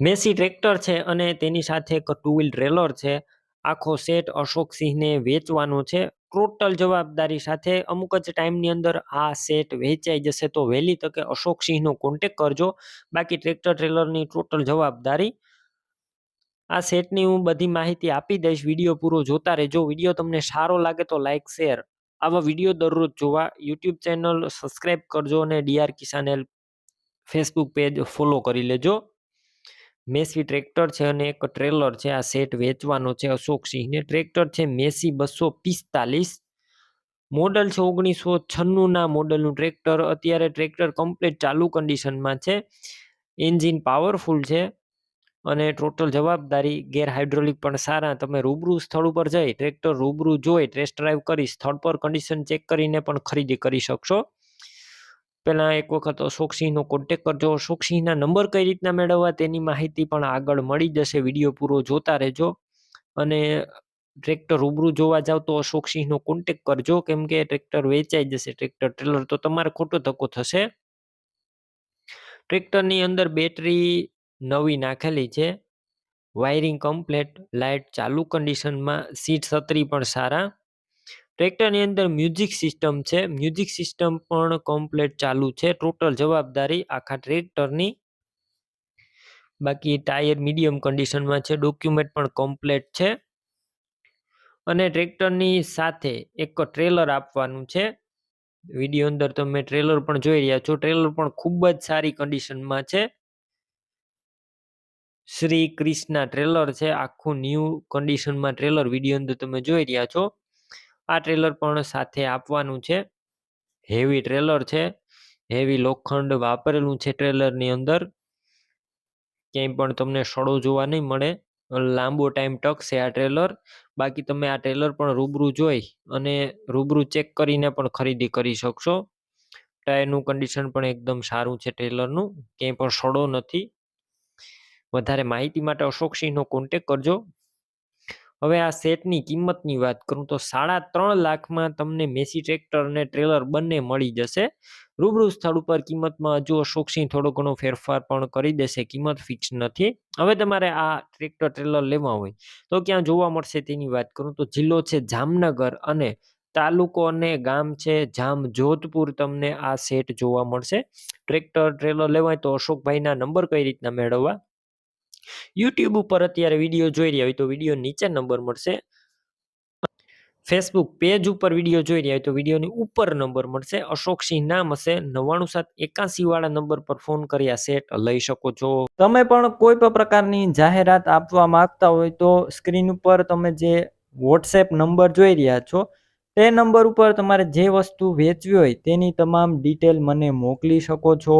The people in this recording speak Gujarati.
મેસી ટ્રેક્ટર છે અને તેની સાથે એક ટુ વ્હીલ ટ્રેલર છે. આખો સેટ અશોક સિંહને વેચવાનો છે. ટોટલ જવાબદારી સાથે અમુક જ ટાઈમની અંદર આ સેટ વેચાઈ જશે તો વહેલી તકે અશોક સિંહનો કોન્ટેક કરજો. બાકી ટ્રેક્ટર ટ્રેલરની ટોટલ જવાબદારી આ સેટની હું બધી માહિતી આપી દઈશ. વીડિયો પૂરો જોતા રહેજો. વીડિયો તમને સારો લાગે તો લાઇક શેર આવા વીડિયો દરરોજ જોવા. યુટ્યુબ ચેનલ સબસ્ક્રાઈબ કરજો અને DR Kisan Facebook page follow કરી લેજો. મેસી ટ્રેક્ટર છે અને એક ટ્રેલર છે, આ સેટ વેચવાનો છે અશોક સિંહને. ટ્રેક્ટર છે મેસી બસો પિસ્તાલીસ. મોડલ છે ઓગણીસો છન્નુંના મોડલનું ટ્રેક્ટર. અત્યારે ટ્રેક્ટર કમ્પ્લીટ ચાલુ કન્ડિશનમાં છે. એન્જિન પાવરફુલ છે અને ટોટલ જવાબદારી ગેર હાઇડ્રોલિક પણ સારા. તમે રૂબરૂ સ્થળ ઉપર જઈ, ટ્રેક્ટર રૂબરૂ જોઈ ટેસ્ટ ડ્રાઈવ કરી, સ્થળ પર કન્ડિશન ચેક કરીને પણ ખરીદી કરી શકશો. પહેલાં એક વખત અશોકસિંહનો કોન્ટેક કરજો. અશોકસિંહના નંબર કઈ રીતના મેળવવા તેની માહિતી પણ આગળ મળી જશે. વીડિયો પૂરો જોતા રહેજો અને ટ્રેક્ટર રૂબરૂ જોવા જાવ તો અશોકસિંહનો કોન્ટેક કરજો. કેમ કે ટ્રેક્ટર વેચાઈ જશે. ટ્રેક્ટર ટ્રેલર તો તમારે ખોટો ધક્કો થશે. ટ્રેક્ટરની અંદર બેટરી નવી નાખેલી છે. વાયરિંગ કમ્પ્લેટ લાઇટ ચાલુ કન્ડિશનમાં સીટ છત્રી પણ સારા. ટ્રેક્ટરની અંદર મ્યુઝિક સિસ્ટમ છે. મ્યુઝિક સિસ્ટમ પણ કમ્પ્લેટ ચાલુ છે. ટોટલ જવાબદારી આખા ટ્રેક્ટરની. બાકી ટાયર મીડિયમ કન્ડિશનમાં છે. ડોક્યુમેન્ટ પણ કમ્પ્લેટ છે. અને ટ્રેક્ટરની સાથે એક ટ્રેલર આપવાનું છે. વીડિયો અંદર તમે ટ્રેલર પણ જોઈ રહ્યા છો. ટ્રેલર પણ ખૂબ જ સારી કન્ડિશનમાં છે. શ્રી ક્રિષ્ના ટ્રેલર છે. આખું ન્યૂ કન્ડિશનમાં ટ્રેલર વીડિયો અંદર તમે જોઈ રહ્યા છો. આ ટ્રેલર પણ સાથે આપવાનું છે. હેવી ટ્રેલર છે. હેવી લોખંડ વાપરેલું છે ટ્રેલરની અંદર. ક્યાંય પણ તમને સડો જોવા નહીં મળે. લાંબો ટાઈમ ટકશે આ ટ્રેલર. બાકી તમે આ ટ્રેલર પણ રૂબરૂ જોઈ અને રૂબરૂ ચેક કરીને પણ ખરીદી કરી શકશો. ટાયરનું કન્ડિશન પણ એકદમ સારું છે ટ્રેલરનું. ક્યાંય પણ સડો નથી. વધારે માહિતી માટે અશોકસિંહનો કોન્ટેક કરજો. હવે આ સેટની કિંમતની વાત કરું તો સાડા ત્રણ લાખમાં તમને મેસી ટ્રેક્ટર અને ટ્રેલર બંને મળી જશે. રૂબરૂ સ્થળ ઉપર કિંમતમાં હજુ અશોકસિંહ થોડો ઘણો ફેરફાર પણ કરી દેશે, કિંમત ફિક્સ નથી. હવે તમારે આ ટ્રેક્ટર ટ્રેલર લેવા હોય તો ક્યાં જોવા મળશે તેની વાત કરું તો જિલ્લો છે જામનગર અને તાલુકો અને ગામ છે જામ જોધપુર તમને આ સેટ જોવા મળશે. ટ્રેક્ટર ટ્રેલર લેવાય તો અશોકભાઈના નંબર કઈ રીતના મેળવવા? યુટ્યુબ ઉપર અત્યારે વીડિયો જોઈ રહ્યા હોય તો વીડિયો નીચે નંબર મળશે. ફેસબુક પેજ ઉપર વીડિયો જોઈ રહ્યા હોય તો વિડીયોની ઉપર નંબર મળશે. અશોકસિંહ નામ હશે. નવ્વાણું સાત એકાસી વાળા નંબર પર ફોન કર્યા. સેટ લઈ શકો છો. તમે પણ કોઈ પણ પ્રકારની જાહેરાત આપવા માંગતા હોય તો સ્ક્રીન ઉપર તમે જે વોટ્સએપ નંબર જોઈ રહ્યા છો, તે નંબર ઉપર તમારે જે વસ્તુ વેચવી હોય તેની તમામ ડિટેલ મને મોકલી શકો છો.